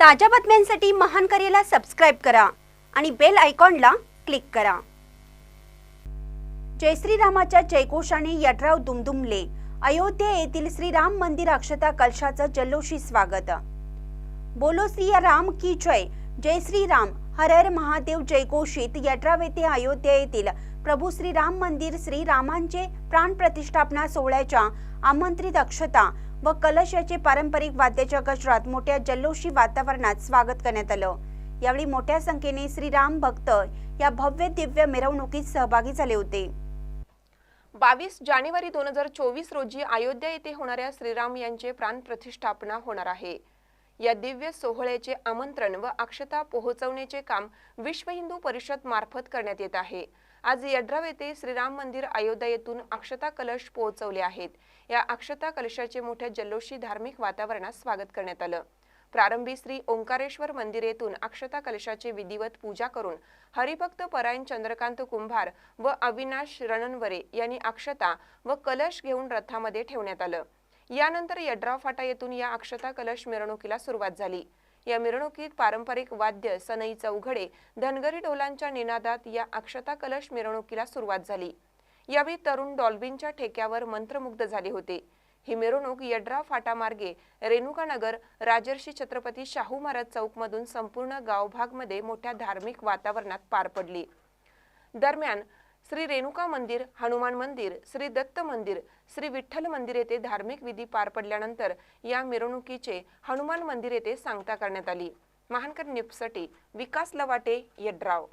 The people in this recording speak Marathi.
ताज्या बातम्यांसाठी महान करेला सबस्क्राईब करा आणि बेल आयकॉनला क्लिक करा. जय श्रीरामाच्या जयघोषाने यड्राव दुमदुमले अयोध्या येथील श्रीराम मंदिर अक्षता कलशाचं जल्लोषी स्वागत. बोलो श्री राम की जय जय श्रीराम. हरहर महादेव जयघोषित यड्राव येथे अयोध्या येथील प्रभू श्रीराम मंदिर श्रीरामांचे प्राण प्रतिष्ठापना सोहळ्याच्या आमंत्रित अक्षता व कलश याचे पारंपरिक वाद्याच्या गजरात मोठ्या जल्लोषी वातावरणात स्वागत करण्यात आलं. यावेळी मोठ्या संख्येने श्रीराम भक्त या भव्य दिव्य मिरवणुकीत सहभागी झाले होते. बावीस जानेवारी दोन हजार चोवीस रोजी अयोध्या येथे होणाऱ्या श्रीराम यांचे प्राण प्रतिष्ठापना होणार आहे. या दिव्य सोहळ्याचे आमंत्रण व अक्षता पोहोचवण्याचे काम विश्व हिंदू परिषद मार्फत करण्यात येत आहे. आज यड्राव येथे श्रीराम मंदिर अयोध्या येथून अक्षता कलश पोहोचवले आहेत. या अक्षता कलशाचे मोठ्या जल्लोषी धार्मिक वातावरणात स्वागत करण्यात आलं. प्रारंभी श्री ओंकारेश्वर मंदिर येथून अक्षता कलशाची विधिवत पूजा करून हरिभक्त परायण चंद्रकांत कुंभार व अविनाश रणनवरे यांनी अक्षता व कलश घेऊन रथामध्ये ठेवण्यात आलं. यानंतर यड्राव फाटा येथून या अक्षता कलश मिरवणुकीला सुरुवात झाली. या मिरवणुकीत पारंपरिक वाद्य सनई चौघडे धनगरी डोलांच्या निनादात या अक्षता कलश मिरवणुकीला सुरुवात झाली. यावेळी तरुण डॉल्बिनच्या ठेक्यावर मंत्रमुग्ध झाले होते. ही मिरवणूक यड्राव फाटामार्गे रेणुकानगर राजर्षी छत्रपती शाहू महाराज चौकमधून संपूर्ण गावभागमध्ये मोठ्या धार्मिक वातावरणात पार पडली. दरम्यान श्री रेणुका मंदिर हनुमान मंदिर श्री दत्त मंदिर श्री विठ्ठल मंदिर येथे धार्मिक विधी पार पडल्यानंतर या मिरवणुकीचे हनुमान मंदिर येथे सांगता करण्यात आली. महानकर न्यूजसाठी विकास लवाटे यड्राव.